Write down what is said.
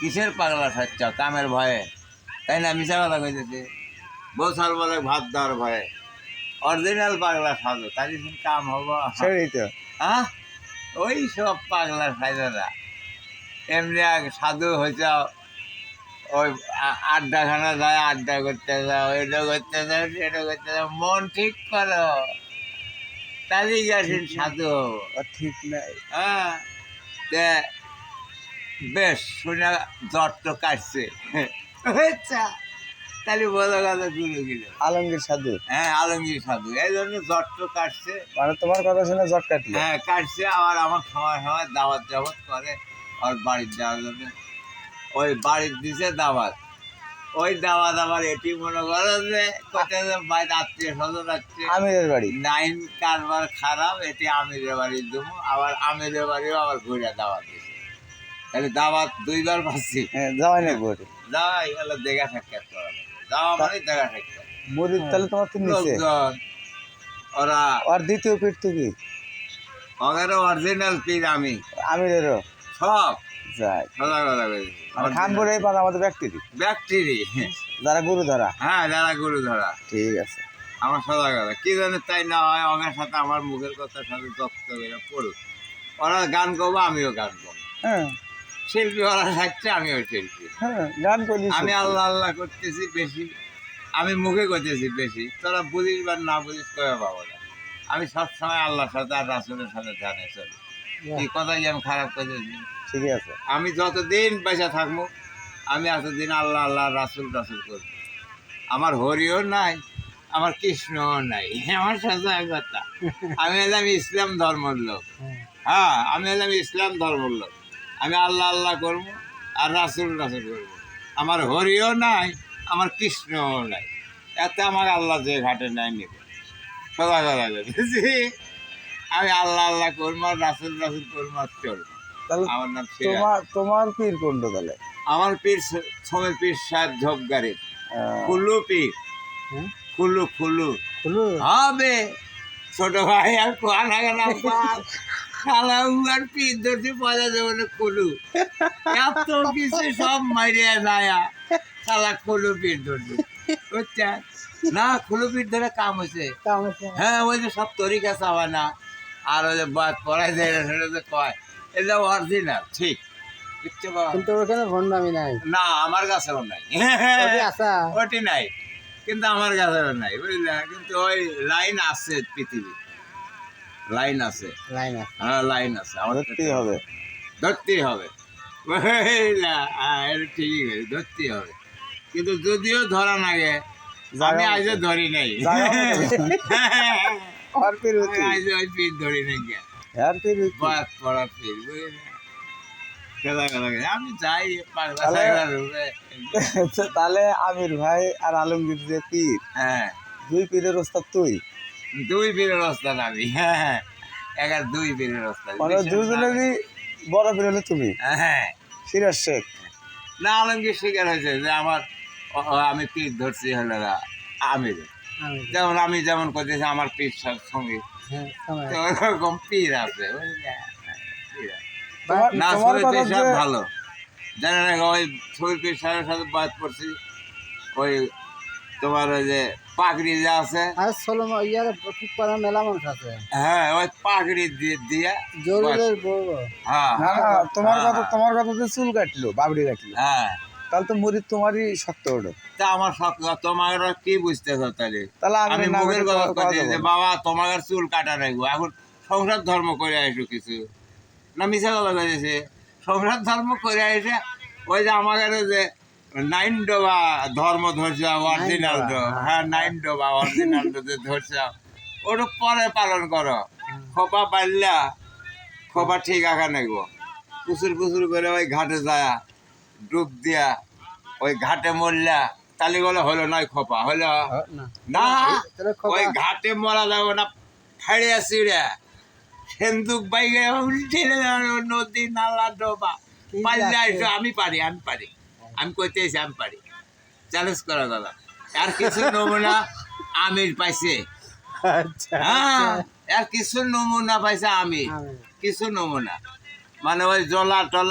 কিসের পাগলা সাচ্ছ কামের ভয়ে? তাই না মিশা কথা কইতেছে? বউ বলে ভাত দেওয়ার ভয়ে। অরিজিনাল পাগলা সাজো তাই কাম হব। সেটাই তো। হ্যাঁ? ওই সব পাগলা সাইদারা এমনি এক সাধু হয়েছে ওই আড্ডাখানা যায় আড্ডা করতে যাও এটা করতে যাও সেটা করতে যাও মন ঠিক করো। তাহলেই গেছেন সাধু। ঠিক নাই। হ্যাঁ বেশ শুনে জ্বর তো কাটছে। আচ্ছা। তাহলে বলো কথা শুরু গেল। আলমগীর সাধু। হ্যাঁ আলমগীর সাধু। এই জন্য জ্বর তো কাটছে। মানে তোমার কথা শুনে জট কাটলো? হ্যাঁ কাটছে। আবার আমার সময় সময় দাওয়াত জাবাত করে আর বাড়ির যাওয়ার জন্য। ওই বাড়ির দিছে দাওয়াত। ওই দাওয়াত আবার এটি মনে করো যে কোথায় বাইরে আত্মীয় স্বজন আছে। আমিরের বাড়ি। নাইন কারবার খারাপ এটি আমিরের বাড়ি দেবো আবার আমিরের বাড়িও আবার ঘুরে দাওয়াত তাহলে দাওয়াত দুইবার পাচ্ছি হ্যাঁ যাওয়াই নাই বটে যাই হলো দেখা সাক্ষাৎ করা। যাওয়া মানে দেখা সাক্ষাৎ। মুরিদ তাহলে তোমার তো নিচে। ওরা আর দ্বিতীয় পিঠ তো কি? ওদের অরিজিনাল পীর আমি। আমিরেরও? সব। যাই। সদা কথা বলছি খানপুরে এই পাক আমাদের ব্যক্তিরই। ব্যাকটেরি যারা গুরু ধরা। হ্যাঁ যারা গুরু ধরা। ঠিক আছে। আমার সদা কথা। কি জানে তাই না হয় ওদের সাথে আমার মুখের কথার সাথে পড়ুক। ওরা গান করব আমিও গান করব হ্যাঁ। শিল্পী ওরা থাকছে আমিও শিল্পী। হ্যাঁ গান করি আমি আল্লাহ আল্লাহ করতেছি বেশি আমি মুখে করতেছি বেশি। তোরা বুঝিস বা না বুঝিস কয়ে পাবো না। আমি সবসময় আল্লাহর সাথে আর রাসুলের সাথে জানে চলি। এই কথাই আমি খারাপ করতেছি ঠিকই আছে। আমি যতদিন বেঁচে থাকব আমি এতদিন আল্লাহ আল্লাহ রাসুল রাসুল করব। আমার হরিও নাই আমার কৃষ্ণও নাই। আমার সাথে এক কথা। আমি হলাম ইসলাম ধর্মের লোক। হ্যাঁ। আমি এলাম ইসলাম ধর্মের লোক। আমি আল্লাহ আল্লাহ করব আর রাসুল রাসুল করব। আমার হরিও নাই আমার কৃষ্ণও নাই। এতে আমার আল্লাহ যে ঘাটে নাই নেবে সদা কথা বলতেছি আমি আল্লাহ আল্লাহ করব আর রাসুল রাসুল করব আর চলবো। আমার নাম। তোমার তোমার পীর কোনটা তাহলে? আমার পীর সময় পীর সাহেব ঝোপগাড়ি ফুলু পীর? ফুলু ফুলু হবে। ছোট ভাই আর কোয়া লাগে না ধরছি দেবো না কুলু। এত কিছু সব মারিয়া যায় শালা কুলু ধরছি বুঝছেন না ধরে কাম হয়েছে হ্যাঁ ওই যে সব তরিকা চাওয়া না। আর ওই যে বাদ পড়াই সেটা যে কয়। এটা অরিজিনাল ঠিক। কিন্তু ওখানে ভণ্ডামি নাই। না আমার কাছেও নাই। ওটি নাই। কিন্তু আমার কাছেও নাই বুঝলে? কিন্তু ওই লাইন আছে পৃথিবী লাইন আছে। হ্যাঁ লাইন আছে। আমার ধরতেই হবে। ধরতেই হবে। বুঝলা? এটা ঠিকই ধরতেই হবে। কিন্তু যদিও ধরা লাগে আমি আজও ধরি নাই। আজ ওই ধরি নাই বাস পড়া বুঝলে? তাহলে আমির ভাই আর আলমগীর যে পীর হ্যাঁ। দুই পীরের ওস্তাদ তুই? দুই পীরের রাস্তা আমি হ্যাঁ একার দুই পীরের রাস্তা মানে দুজনেরই বড় পীর হলে তুমি? হ্যাঁ সিরাজ শেখ। না আলমগীর শিকার হয়েছে যে আমার আমি পীর ধরছি হলো আমির। আমি যেমন আমি যেমন করতেছি আমার পীর সব সঙ্গে। হ্যাঁ তো ওরকম পীর আছে বুঝলে? পীর আছে। না তোমার শরীর কথা পীর সাহেব যে ভালো। জানে না ওই শরীর পীর সাথে বাদ পড়ছি। ওই তোমার ওই যে পাগড়ি আছে। আর ইয়ার ঠিক করা মেলা মানুষ আছে। হ্যাঁ ওই পাগড়ি দিয়ে দিয়ে বউ। হ্যাঁ। তোমার হ্যাঁ, কথা। তোমার কথা যে চুল কাটলো বাবড়ি কাটলো। হ্যাঁ। তাহলে তো মুরিদ তোমারই শক্ত তা আমার সব তোমার কি বুঝতেছ তাহলে? তাহলে আমি মুখের কথা কথা যে বাবা তোমার চুল কাটা রাখব এখন সংসার ধর্ম করে আসো কিছু। না মিশা কথা কইছে সংসার ধর্ম করে এসে ওই যে আমাদের যে নাইন ডোবা ধর্ম ধরছে অরিজিনাল হ্যাঁ। নাইন ডোবা অরিজিনাল ধরছে। ওটা পরে পালন করো। খোপা পারলা খোপা ঠিক আঁকা নেব কুসুর কুসুর করে ওই ঘাটে যায় ডুব দিয়া ওই ঘাটে মরলা। তালি বলে হলো নয় খোপা হলো না। ওই ঘাটে মরা যাব না ফাড়িয়া সিঁড়ে সেন্দুক বাইকে উল্টে নদী নালা ডোবা। কি পারলে আমি পারি আমি পারি। আমি কইতে আমি পারি। চ্যালেঞ্জ করা দাদা। আর কিছু নমুনা আমির পাইছে। আচ্ছা হ্যাঁ আর কিছু নমুনা পাইছে আমি আমি কিছু নমুনা। মানে ওই জলা টলা